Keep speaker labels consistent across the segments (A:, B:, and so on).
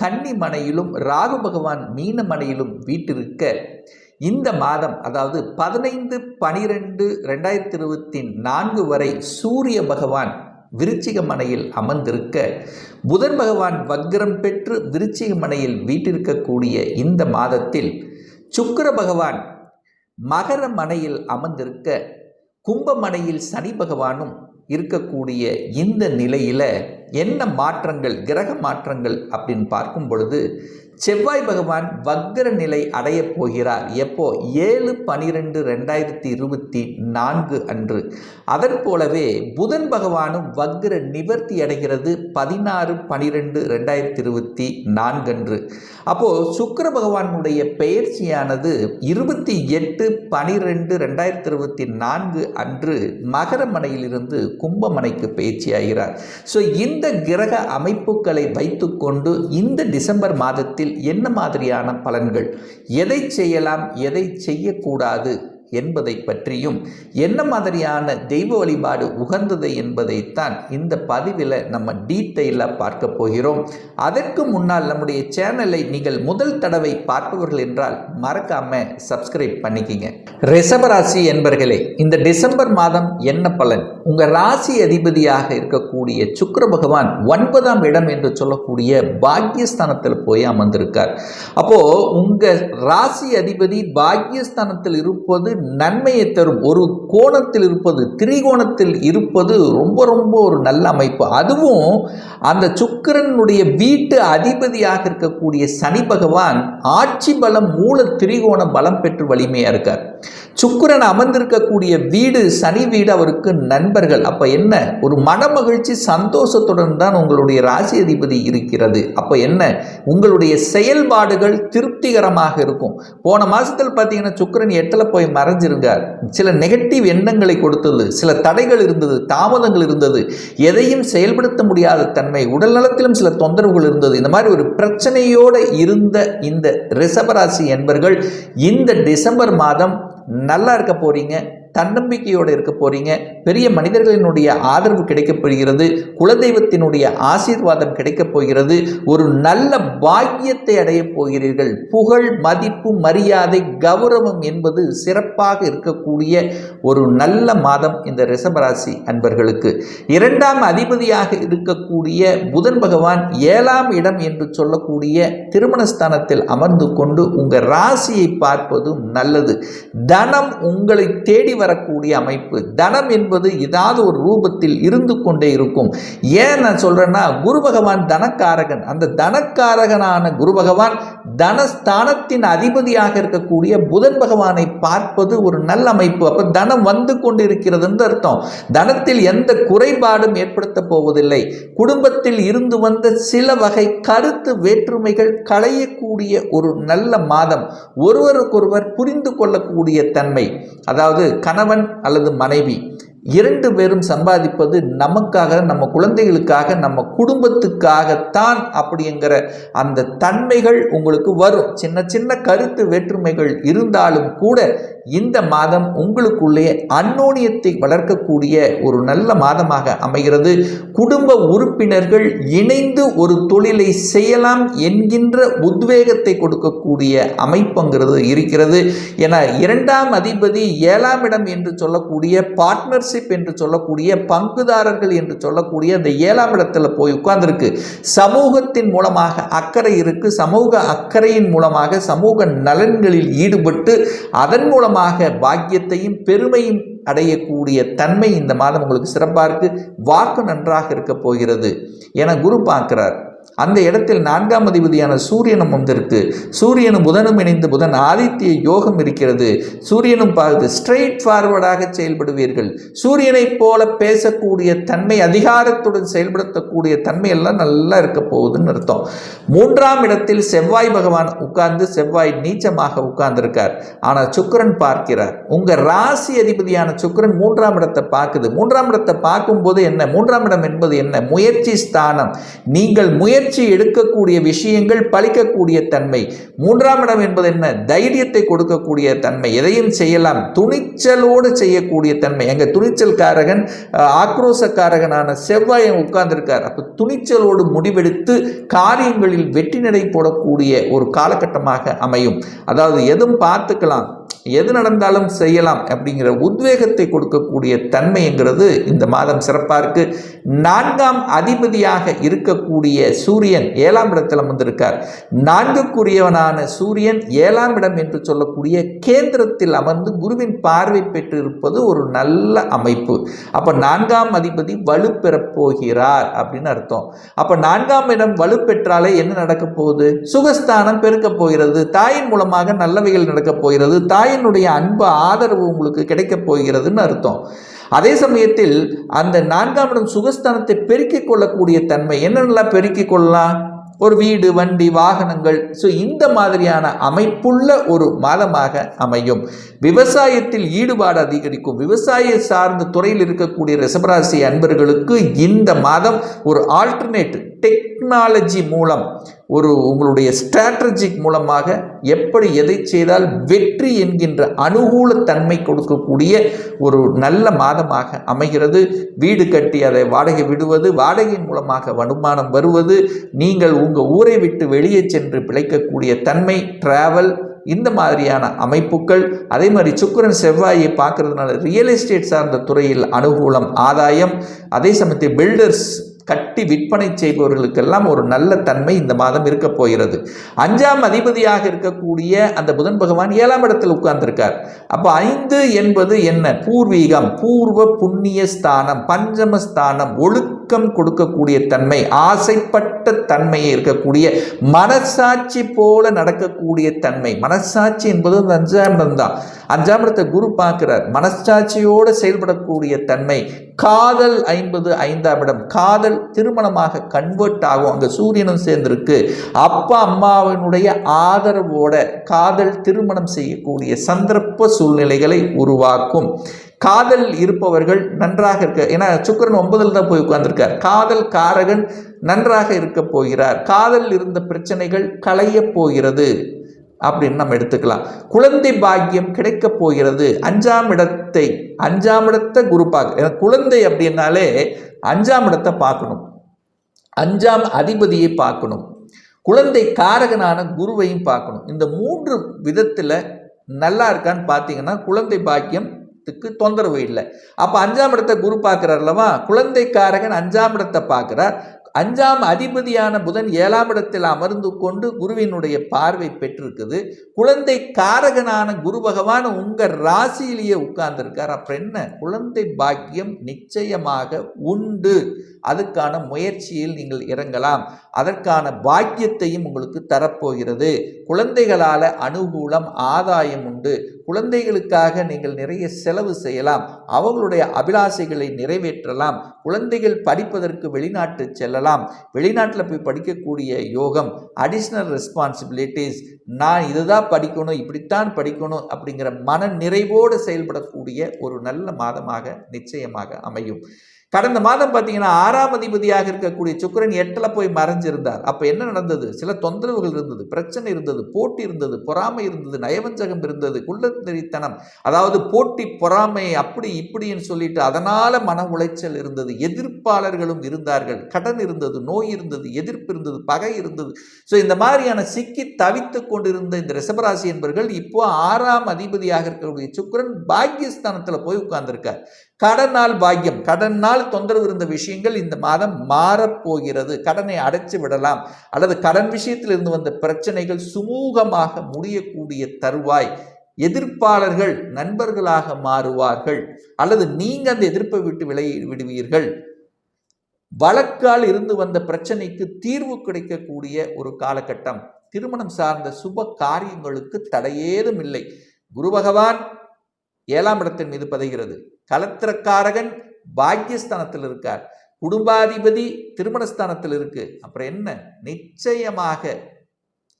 A: கன்னி மனையிலும் ராகு பகவான் மீன மனையிலும் வீட்டிருக்க இந்த மாதம் அதாவது பதினைந்து பனிரெண்டு ரெண்டாயிரத்தி இருபத்தி நான்கு வரை சூரிய பகவான் விருச்சிக மனையில் அமர்ந்திருக்க புதன் பகவான் வக்ரம் பெற்று விருச்சிக மனையில் வீட்டிருக்கக்கூடிய இந்த மாதத்தில் சுக்கிர பகவான் மகர மனையில் அமர்ந்திருக்க கும்பமனையில் சனி பகவானும் இருக்கக்கூடிய இந்த நிலையில் என்ன மாற்றங்கள் கிரக மாற்றங்கள் அப்படின்னு பார்க்கும் பொழுது செவ்வாய் பகவான் வக்ர நிலை அடையப் போகிறார். எப்போ? ஏழு பனிரெண்டு ரெண்டாயிரத்தி இருபத்தி நான்கு அன்று. அதன் போலவே புதன் பகவானும் வக்ர நிவர்த்தி அடைகிறது பதினாறு பனிரெண்டு ரெண்டாயிரத்தி இருபத்தி நான்கு அன்று. அப்போது சுக்கர பகவானுடைய பெயர்ச்சியானது இருபத்தி எட்டு பனிரெண்டு ரெண்டாயிரத்தி இருபத்தி நான்கு அன்று மகரமனையிலிருந்து கும்பமனைக்கு பயிற்சியாகிறார் ஸோ இந்த கிரக அமைப்புகளை வைத்துக்கொண்டு இந்த டிசம்பர் மாதத்தில் என்ன மாதிரியான பலன்கள்? எதை செய்யலாம் எதை செய்யக்கூடாது? என்பதை பற்றியும் என்ன மாதிரியான தெய்வ வழிபாடு உகந்தது என்பதைத்தான் இந்த பதிவில் நம்ம டீட்டெயிலாக பார்க்க போகிறோம். அதற்கு முன்னால் நம்முடைய சேனலை நீங்கள் முதல் தடவை பார்ப்பவர்கள் என்றால் மறக்காம சப்ஸ்கிரைப் பண்ணிக்கிங்க. ரிஷபராசி என்பர்களே இந்த டிசம்பர் மாதம் என்ன பலன்? உங்கள் ராசி அதிபதியாக இருக்கக்கூடிய சுக்கர பகவான் ஒன்பதாம் இடம் என்று சொல்லக்கூடிய பாக்யஸ்தானத்தில் போய் அமர்ந்திருக்கார். அப்போது உங்கள் ராசி அதிபதி பாக்யஸ்தானத்தில் இருப்பது நன்மையை தரும். ஒரு கோணத்தில் இருப்பது திரிகோணத்தில் இருப்பது ரொம்ப ரொம்ப ஒரு நல்ல அமைப்பு. அதுவும் அந்த சுக்கிரனுடைய வீட்டு அதிபதியாக இருக்கக்கூடிய சனி பகவான் ஆட்சி பலம் மூல திரிகோண பலம் பெற்று வலிமையாக இருக்கார். சுக்கரன் அமர்ந்திருக்கக்கூடிய வீடு சனி வீடு அவருக்கு நண்பர்கள். அப்போ என்ன? ஒரு மனமகிழ்ச்சி சந்தோஷத்துடன் தான் உங்களுடைய ராசி அதிபதி இருக்கிறது. அப்போ என்ன? உங்களுடைய செயல்பாடுகள் திருப்திகரமாக இருக்கும். போன மாதத்தில் பார்த்தீங்கன்னா சுக்கிரன் எட்டில் போய் மறைஞ்சிருந்தார் சில நெகட்டிவ் எண்ணங்களை கொடுத்தது சில தடைகள் இருந்தது தாமதங்கள் இருந்தது. எதையும் செயல்படுத்த முடியாத தன்மை உடல் நலத்திலும் சில தொந்தரவுகள் இருந்தது. இந்த மாதிரி ஒரு பிரச்சனையோடு இருந்த இந்த ரிஷபராசி என்பர்கள் இந்த டிசம்பர் மாதம் நல்லா இருக்க போறீங்க. தன்னம்பிக்கையோடு இருக்க போறீங்க. பெரிய மனிதர்களினுடைய ஆதரவு கிடைக்கப் போகிறது. குலதெய்வத்தினுடைய ஆசீர்வாதம் கிடைக்கப் போகிறது. ஒரு நல்ல பாக்கியத்தை அடையப் போகிறீர்கள். புகழ் மதிப்பு மரியாதை கௌரவம் என்பது சிறப்பாக இருக்கக்கூடிய ஒரு நல்ல மாதம் இந்த ரிஷபராசி அன்பர்களுக்கு. இரண்டாம் அதிபதியாக இருக்கக்கூடிய புதன் பகவான் ஏழாம் இடம் என்று சொல்லக்கூடிய திருமணஸ்தானத்தில் அமர்ந்து கொண்டு உங்கள் ராசியை பார்ப்பதும் நல்லது. தனம் உங்களை தேடி வரக்கூடிய அமைப்பு. தனம் என்பது ஏதாவது ஒரு ரூபத்தில் இருந்து கொண்டே இருக்கும். ஏன் நான் சொல்கிறேன்னா குரு பகவான் தனக்காரகன். அந்த தனக்காரகனான குரு பகவான் தனஸ்தானத்தின் அதிபதியாக இருக்கக்கூடிய புதன் பகவானை பார்ப்பது ஒரு நல்ல அமைப்பு. அப்போ தனம் வந்து கொண்டு இருக்கிறதுன்னு அர்த்தம். தனத்தில் எந்த குறைபாடும் ஏற்படுத்த போவதில்லை. குடும்பத்தில் இருந்து வந்த சில வகை கருத்து வேற்றுமைகள் களையக்கூடிய ஒரு நல்ல மாதம். ஒருவருக்கொருவர் புரிந்து கொள்ளக்கூடிய தன்மை. அதாவது கணவன் அல்லது மனைவி. இரண்டு பேரும் சம்பாதிப்பது நமக்காக நம்ம குழந்தைகளுக்காக நம்ம குடும்பத்துக்காகத்தான் அப்படிங்கிற அந்த தன்மைகள் உங்களுக்கு வரும். சின்ன சின்ன கருத்து வேற்றுமைகள் இருந்தாலும் கூட இந்த மாதம் உங்களுக்குள்ளே அன்னோனியத்தை வளர்க்கக்கூடிய ஒரு நல்ல மாதமாக அமைகிறது. குடும்ப உறுப்பினர்கள் இணைந்து ஒரு தொழிலை செய்யலாம் என்கின்ற உத்வேகத்தை கொடுக்கக்கூடிய அமைப்புங்கிறது இருக்கிறது. என இரண்டாம் அதிபதி ஏழாம் இடம் என்று சொல்லக்கூடிய பார்ட்னர்ஸ் ஓனர்ஷிப் என்று சொல்லக்கூடிய பங்குதாரர்கள் என்று சொல்லக்கூடிய அந்த ஏழாம் இடத்துல போய் உட்கார்ந்துருக்கு. சமூகத்தின் மூலமாக அக்கறை இருக்கு. சமூக அக்கறையின் மூலமாக சமூக நலன்களில் ஈடுபட்டு அதன் மூலமாக பாக்கியத்தையும் பெருமையும் அடையக்கூடிய தன்மை இந்த மாதம் உங்களுக்கு சிறப்பாக இருக்கு. வாக்கு நன்றாக இருக்க போகிறது. என குரு பார்க்கிறார். அந்த இடத்தில் நான்காம் அதிபதியான சூரியனும் வந்திருக்கு சூரியனும் புதனும் இணைந்து புதன் ஆதித்ய யோகம் இருக்கிறது. சூரியனும் பார்த்து ஸ்ட்ரெயிட் ஃபார்வர்டாக செயல்படுவீர்கள். சூரியனைப் போல பேசக்கூடிய தன்மை அதிகாரத்துடன் செயல்படுத்தக்கூடிய தன்மை எல்லாம் நல்லா இருக்க போகுதுன்னு அர்த்தம். மூன்றாம் இடத்தில் செவ்வாய் பகவான் உட்கார்ந்து செவ்வாய் நீச்சமாக உட்கார்ந்திருக்கார். ஆனால் சுக்கிரன் பார்க்கிறார். உங்க ராசி அதிபதியான சுக்கிரன் மூன்றாம் இடத்தை பார்க்குது. மூன்றாம் இடத்தை பார்க்கும்போது என்ன? மூன்றாம் இடம் என்பது என்ன? முயற்சி ஸ்தானம். நீங்கள் முயற்சி எடுக்கக்கூடிய விஷயங்கள் பலிக்கக்கூடிய தன்மை. மூன்றாம் இடம் என்பது என்ன? தைரியத்தை கொடுக்கக்கூடிய தன்மை. எதையும் செய்யலாம். துணிச்சலோடு செய்யக்கூடிய தன்மை. எங்க துணிச்சல்காரகன் ஆக்ரோசக்காரகனான செவ்வாய் உட்கார்ந்திருக்கார். அப்போ துணிச்சலோடு முடிவெடுத்து காரியங்களில் வெற்றி நடை போடக்கூடிய ஒரு காலகட்டமாக அமையும். அதாவது எதுவும் பார்த்துக்கலாம். எது நடந்தாலும் செய்யலாம் அப்படிங்கிற உத்வேகத்தை கொடுக்கக்கூடிய தன்மைங்கிறது இந்த மாதம் சிறப்பாக இருக்கு. நான்காம் அதிபதியாக இருக்கக்கூடிய சூரியன் ஏழாம் இடத்தில் அமர்ந்திருக்கார். நான்குக்குரியவனான சூரியன் ஏழாம் இடம் என்று சொல்லக்கூடிய கேந்திரத்தில் அமர்ந்து குருவின் பார்வை பெற்றிருப்பது ஒரு நல்ல அமைப்பு. அப்போ நான்காம் அதிபதி வலுப்பெறப் போகிறார் அப்படின்னு அர்த்தம். அப்போ நான்காம் இடம் வலுப்பெற்றாலே என்ன நடக்க போகுது? சுகஸ்தானம் பெருக்கப் போகிறது. தாயின் மூலமாக நல்லவைகள் நடக்கப் போகிறது. தாய் தாயினுடைய அன்பு ஆதரவு உங்களுக்கு கிடைக்கப் போகிறதுன்னு அர்த்தம். அதே சமயத்தில் அந்த நான்காம் இடம் சுகஸ்தானத்தை பெருக்கிக் கொள்ளக்கூடிய தன்மை என்னென்னலாம் பெருக்கிக் கொள்ளலாம்? ஒரு வீடு வண்டி வாகனங்கள். ஸோ இந்த மாதிரியான அமைப்புள்ள ஒரு மாதமாக அமையும். விவசாயத்தில் ஈடுபாடு அதிகரிக்கும். விவசாய சார்ந்த துறையில் இருக்கக்கூடிய ரிசபராசி அன்பர்களுக்கு இந்த மாதம் ஒரு ஆல்டர்னேட் டெக்னாலஜி மூலம் ஒரு உங்களுடைய ஸ்ட்ராட்டஜிக் மூலமாக எப்படி எதை செய்தால் வெற்றி என்கின்ற அனுகூல தன்மை கொடுக்கக்கூடிய ஒரு நல்ல மாதமாக அமைகிறது. வீடு கட்டி அதை வாடகை விடுவது வாடகையின் மூலமாக வருமானம் வருவது நீங்கள் உங்கள் ஊரை விட்டு வெளியே சென்று பிழைக்கக்கூடிய தன்மை டிராவல் இந்த மாதிரியான அமைப்புகள். அதே மாதிரி சுக்கிரன் செவ்வாயை பார்க்கறதுனால ரியல் எஸ்டேட் சார்ந்த துறையில் அனுகூலம் ஆதாயம் அதே சமயத்தில் பில்டர்ஸ் கட்டி விற்பனை செய்பவர்களுக்கெல்லாம் ஒரு நல்ல தன்மை இந்த மாதம் இருக்க போகிறது. அஞ்சாம் அதிபதியாக இருக்கக்கூடிய அந்த புதன் பகவான் ஏழாம் இடத்தில் உட்கார்ந்திருக்கார். அப்போ ஐந்து என்பது என்ன? பூர்வீகம் பூர்வ புண்ணிய ஸ்தானம் பஞ்சம ஸ்தானம் துக்கம் கொடுக்கக்கூடிய தன்மை ஆசைப்பட்ட தன்மையை இருக்கக்கூடிய மனசாட்சி போல நடக்கக்கூடிய தன்மை. மனசாட்சி என்பது அந்த அஞ்சாம் இடம் தான். அஞ்சாம் இடத்தை குரு பார்க்கிறார். மனசாட்சியோடு செயல்படக்கூடிய தன்மை காதல் ஐம்பது ஐந்தாம் இடம். காதல் திருமணமாக கன்வெர்ட் ஆகும். அங்கே சூரியனும் சேர்ந்திருக்கு. அப்பா அம்மாவினுடைய ஆதரவோட காதல் திருமணம் செய்யக்கூடிய சந்தர்ப்ப சூழ்நிலைகளை உருவாக்கும். காதல் இருப்பவர்கள் நன்றாக இருக்க ஏன்னா சுக்கிரன் ஒன்பதில் தான் போய் உட்கார்ந்துருக்கார். காதல் காரகன் நன்றாக இருக்க போகிறார். காதல் இருந்த பிரச்சனைகள் களைய போகிறது அப்படின்னு நம்ம எடுத்துக்கலாம். குழந்தை பாக்கியம் கிடைக்கப் போகிறது. அஞ்சாம் இடத்தை அஞ்சாம் இடத்தை குரு பார்க்க ஏன்னா குழந்தை அப்படின்னாலே அஞ்சாம் இடத்தை பார்க்கணும். அஞ்சாம் அதிபதியை பார்க்கணும். குழந்தை காரகனான குருவையும் பார்க்கணும். இந்த மூன்று விதத்தில் நல்லா இருக்கான்னு பார்த்தீங்கன்னா குழந்தை பாக்கியம் குடும்பத்துக்கு தொந்தரவு இல்லை. அப்போ அஞ்சாம் இடத்தை குரு பார்க்குறார் குழந்தைக்காரகன் அஞ்சாம் இடத்தை பார்க்குறார். அஞ்சாம் அதிபதியான புதன் ஏழாம் இடத்தில் அமர்ந்து கொண்டு குருவினுடைய பார்வை பெற்றிருக்குது. குழந்தை காரகனான குரு பகவான் உங்க ராசியிலேயே உட்கார்ந்துருக்கார். அப்புறம் என்ன? குழந்தை பாக்கியம் நிச்சயமாக உண்டு. அதுக்கான முயற்சியில் நீங்கள் இறங்கலாம். அதற்கான பாக்கியத்தையும் உங்களுக்கு தரப்போகிறது. குழந்தைகளால் அனுகூலம் ஆதாயம் உண்டு. குழந்தைகளுக்காக நீங்கள் நிறைய செலவு செய்யலாம். அவங்களுடைய அபிலாசைகளை நிறைவேற்றலாம். குழந்தைகள் படிப்பதற்கு வெளிநாட்டு செல்லலாம். வெளிநாட்டில் போய் படிக்கக்கூடிய யோகம் அடிஷ்னல் ரெஸ்பான்சிபிலிட்டிஸ் நான் இதுதான் படிக்கணும் இப்படித்தான் படிக்கணும் அப்படிங்கிற மன நிறைவோடு செயல்படக்கூடிய ஒரு நல்ல மாதமாக நிச்சயமாக அமையும். கடந்த மாதம் பார்த்தீங்கன்னா ஆறாம் அதிபதியாக இருக்கக்கூடிய சுக்கரன் எட்டில் போய் மறைஞ்சிருந்தார். அப்போ என்ன நடந்தது? சில தொந்தரவுகள் இருந்தது பிரச்சனை இருந்தது போட்டி இருந்தது பொறாமை இருந்தது நயவஞ்சகம் இருந்தது குள்ளத்தெறித்தனம் அதாவது போட்டி பொறாமை அப்படி இப்படின்னு சொல்லிட்டு அதனால் மன உளைச்சல் இருந்தது. எதிர்ப்பாளர்களும் இருந்தார்கள். கடன் இருந்தது நோய் இருந்தது எதிர்ப்பு இருந்தது பகை இருந்தது. ஸோ இந்த மாதிரியான சிக்கி தவித்து கொண்டிருந்த இந்த ரிஷபராசி என்பவர்கள் இப்போ ஆறாம் அதிபதியாக இருக்கக்கூடிய சுக்கரன் பாக்கியஸ்தானத்தில் போய் உட்கார்ந்துருக்கார். கடனால் பாக்கியம். கடனால் தொந்தரவு இருந்த விஷயங்கள் இந்த மாதம் மாறப்போகிறது. கடனை அடைச்சு விடலாம். அல்லது கடன் விஷயத்தில் இருந்து வந்த பிரச்சனைகள் சுமூகமாக முடியக்கூடிய தருவாய். எதிர்ப்பாளர்கள் நண்பர்களாக மாறுவார்கள். அல்லது நீங்க அந்த எதிர்ப்பை விட்டு விலகி விடுவீர்கள். வழக்கால் இருந்து வந்த பிரச்சனைக்கு தீர்வு கிடைக்கக்கூடிய ஒரு காலகட்டம். திருமணம் சார்ந்த சுப காரியங்களுக்கு தடையேதும் இல்லை. குரு பகவான் ஏழாம் இடத்தின் மீது பதைகிறது. கலத்திரக்காரகன் பாக்கியஸ்தானத்தில் இருக்கார். குடும்பாதிபதி திருமணஸ்தானத்தில் இருக்கு. அப்புறம் என்ன? நிச்சயமாக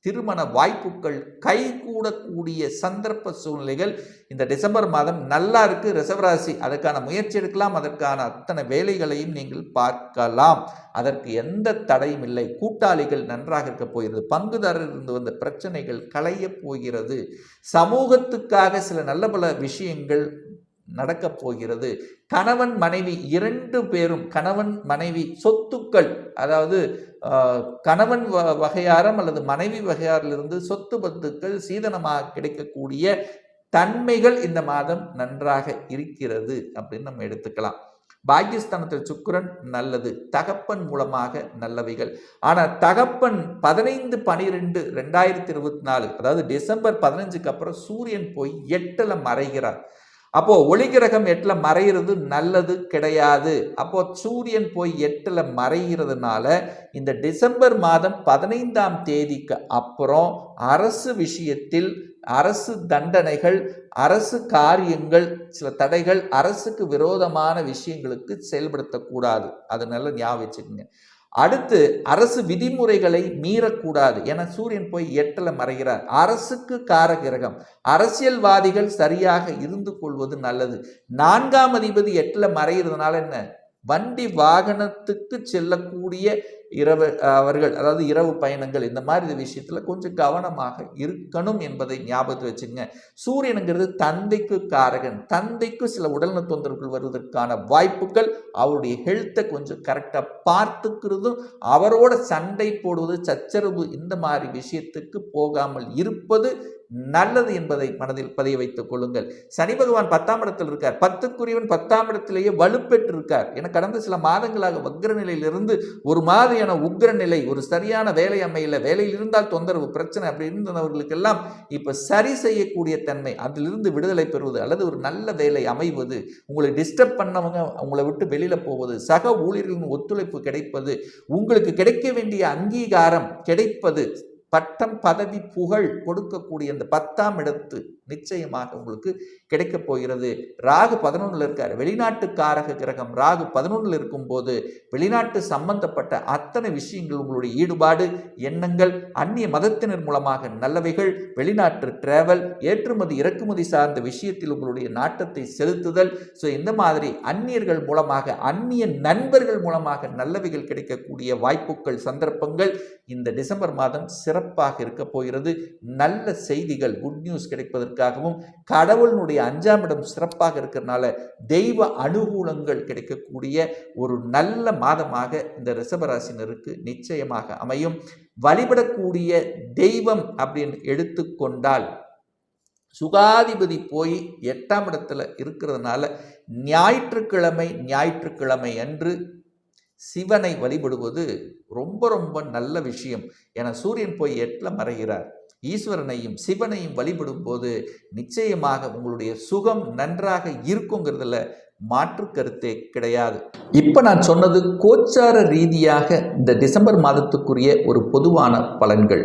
A: திருமண வாய்ப்புகள் கைகூடக்கூடிய சந்தர்ப்ப சூழ்நிலைகள். இந்த டிசம்பர் மாதம் நல்லா இருக்கு. ரிசவராசி அதற்கான முயற்சி எடுக்கலாம். அதற்கான அத்தனை வேலைகளையும் நீங்கள் பார்க்கலாம். அதற்கு எந்த தடையும் இல்லை. கூட்டாளிகள் நன்றாக இருக்க போகிறது. பங்குதாரர் இருந்து வந்த பிரச்சனைகள் களைய போகிறது. சமூகத்துக்காக சில நல்ல பல விஷயங்கள் நடக்கப் போகிறது. கணவன் மனைவி இரண்டு பேரும் கணவன் மனைவி சொத்துக்கள் அதாவது கணவன் வ- வகையாரம் அல்லது மனைவி வகையாரிலிருந்து சொத்து பத்துக்கள் சீதனமாக கிடைக்கக்கூடிய தன்மைகள் இந்த மாதம் நன்றாக இருக்கிறது அப்படின்னு நம்ம எடுத்துக்கலாம். பாக்கியஸ்தானத்தில் சுக்கரன் நல்லது தகப்பன் மூலமாக நல்லவைகள். ஆனால் தகப்பன் பதினைந்து பனிரெண்டு ரெண்டாயிரத்தி இருபத்தி நாலு அதாவது டிசம்பர் பதினஞ்சுக்கு அப்புறம் சூரியன் போய் எட்டில் மறைகிறார். அப்போ ஒளி கிரகம் எட்டில் மறைகிறது நல்லது கிடையாது. அப்போ சூரியன் போய் எட்டில் மறைகிறதுனால இந்த டிசம்பர் மாதம் பதினைந்தாம் தேதிக்கு அப்புறம் அரசு விஷயத்தில் அரசு தண்டனைகள் அரசு காரியங்கள் சில தடைகள் அரசுக்கு விரோதமான விஷயங்களுக்கு செயல்படுத்தக்கூடாது. அது நல்ல ஞாபகம் வச்சுக்கோங்க. அடுத்து அரசு விதிமுறைகளை மீறக்கூடாது. என சூரியன் போய் எட்டில் மறைகிறார். அரசுக்கு காரகிரகம். அரசியல்வாதிகள் சரியாக இருந்து கொள்வது நல்லது. நான்காம் அதிபதி எட்டில் மறைகிறதுனால என்ன? வண்டி வாகனத்துக்கு செல்லக்கூடிய இரவு அவர்கள் அதாவது இரவு பயணங்கள் இந்த மாதிரி விஷயத்தில் கொஞ்சம் கவனமாக இருக்கணும் என்பதை ஞாபகத்தில் வச்சுங்க. சூரியனுங்கிறது தந்தைக்கு காரகன். தந்தைக்கு சில உடல்நல தொந்தரவுகள் வருவதற்கான வாய்ப்புகள் அவருடைய ஹெல்த்தை கொஞ்சம் கரெக்டாக பார்த்துக்கிறதும் அவரோட சண்டை போடுவது சச்சரவு இந்த மாதிரி விஷயத்துக்கு போகாமல் இருப்பது நல்லது என்பதை மனதில் பதிய வைத்துக் கொள்ளுங்கள். சனி பகவான் பத்தாம் இடத்தில் இருக்கார். பத்துக்குரியவன் பத்தாம் இடத்திலேயே வலுப்பெற்று இருக்கார் என கடந்த சில மாதங்களாக வக்ர நிலையிலிருந்து ஒரு மாதிரியான உக்ர நிலை ஒரு சரியான வேலை அமையல வேலையில் இருந்தால் தொந்தரவு பிரச்சனை அப்படி இருந்தவர்களுக்கெல்லாம் இப்ப சரி செய்யக்கூடிய தன்மை அதிலிருந்து விடுதலை பெறுவது அல்லது ஒரு நல்ல வேலை அமைவது உங்களை டிஸ்டர்ப் பண்ணவங்க உங்களை விட்டு வெளியில போவது சக ஊழியர்களின் ஒத்துழைப்பு கிடைப்பது உங்களுக்கு கிடைக்க வேண்டிய அங்கீகாரம் கிடைப்பது பட்டம் பதவி புகழ் கொடுக்கக்கூடிய அந்த பத்தாம் இடத்து நிச்சயமாக உங்களுக்கு கிடைக்கப் போகிறது. ராகு பதினொன்றில் இருக்கார். வெளிநாட்டு காரக கிரகம் ராகு பதினொன்றில் இருக்கும்போது வெளிநாட்டு சம்பந்தப்பட்ட அத்தனை விஷயங்கள் உங்களுடைய ஈடுபாடு எண்ணங்கள் அந்நிய மதத்தினர் மூலமாக நல்லவைகள் வெளிநாட்டு டிராவல் ஏற்றுமதி இறக்குமதி சார்ந்த விஷயத்தில் உங்களுடைய நாட்டத்தை செலுத்துதல். ஸோ இந்த மாதிரி அந்நியர்கள் மூலமாக அந்நிய நண்பர்கள் மூலமாக நல்லவைகள் கிடைக்கக்கூடிய வாய்ப்புகள் சந்தர்ப்பங்கள் இந்த டிசம்பர் மாதம் சிறப்பாக இருக்க போகிறது. நல்ல செய்திகள் குட் நியூஸ் கிடைப்பதற்கு இருப்பதற்காகவும் கடவுளினுடைய அஞ்சாம் இடம் சிறப்பாக இருக்கிறதுனால தெய்வ அனுகூலங்கள் கிடைக்கக்கூடிய ஒரு நல்ல மாதமாக இந்த ரிஷபராசினருக்கு நிச்சயமாக அமையும். வழிபடக்கூடிய தெய்வம் அப்படின்னு எடுத்துக்கொண்டால் சுகாதிபதி போய் எட்டாம் இடத்துல இருக்கிறதுனால ஞாயிற்றுக்கிழமை ஞாயிற்றுக்கிழமை அன்று சிவனை வழிபடுவது ரொம்ப ரொம்ப நல்ல விஷயம். என சூரியன் போய் எட்டில் மறைகிறார். ஈஸ்வரனையும் சிவனையும் வழிபடும் போது நிச்சயமாக உங்களுடைய சுகம் நன்றாக இருக்குங்கிறதுல மாற்று கருத்தே கிடையாது. இப்போ நான் சொன்னது கோச்சார ரீதியாக இந்த டிசம்பர் மாதத்துக்குரிய ஒரு பொதுவான பலன்கள்.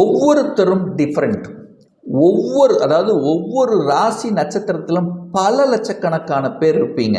A: ஒவ்வொருத்தரும் டிஃப்ரெண்ட் ஒவ்வொரு அதாவது ஒவ்வொரு ராசி நட்சத்திரத்திலும் பல லட்சக்கணக்கான பேர் இருப்பீங்க.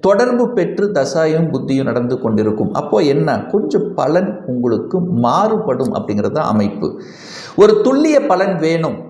A: தொடர்பு பெற்று தசாயும் புத்தியும் நடந்து கொண்டிருக்கும். அப்போ என்ன? கொஞ்சம் பலன் உங்களுக்கு மாறுபடும் அப்படிங்கிறது தான் அமைப்பு. ஒரு துல்லிய பலன் வேணும்.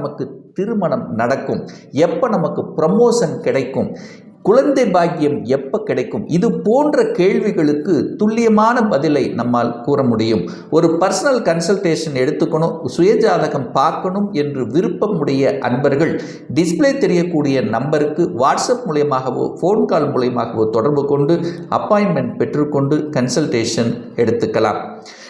A: நமக்கு திருமணம் நடக்கும்? எப்போ நமக்கு ப்ரமோஷன் கிடைக்கும்? குழந்தை பாக்கியம் எப்போ கிடைக்கும்? இது போன்ற கேள்விகளுக்கு துல்லியமான பதிலை நம்மால் கூற முடியும். ஒரு பர்சனல் கன்சல்டேஷன் எடுத்துக்கணும் சுயஜாதகம் பார்க்கணும் என்று விருப்பமுடைய அன்பர்கள் டிஸ்ப்ளே தெரியக்கூடிய நம்பருக்கு வாட்ஸ்அப் மூலியமாகவோ ஃபோன் கால் மூலியமாகவோ தொடர்பு கொண்டு அப்பாயின்மெண்ட் பெற்றுக்கொண்டு கன்சல்டேஷன் எடுத்துக்கலாம்.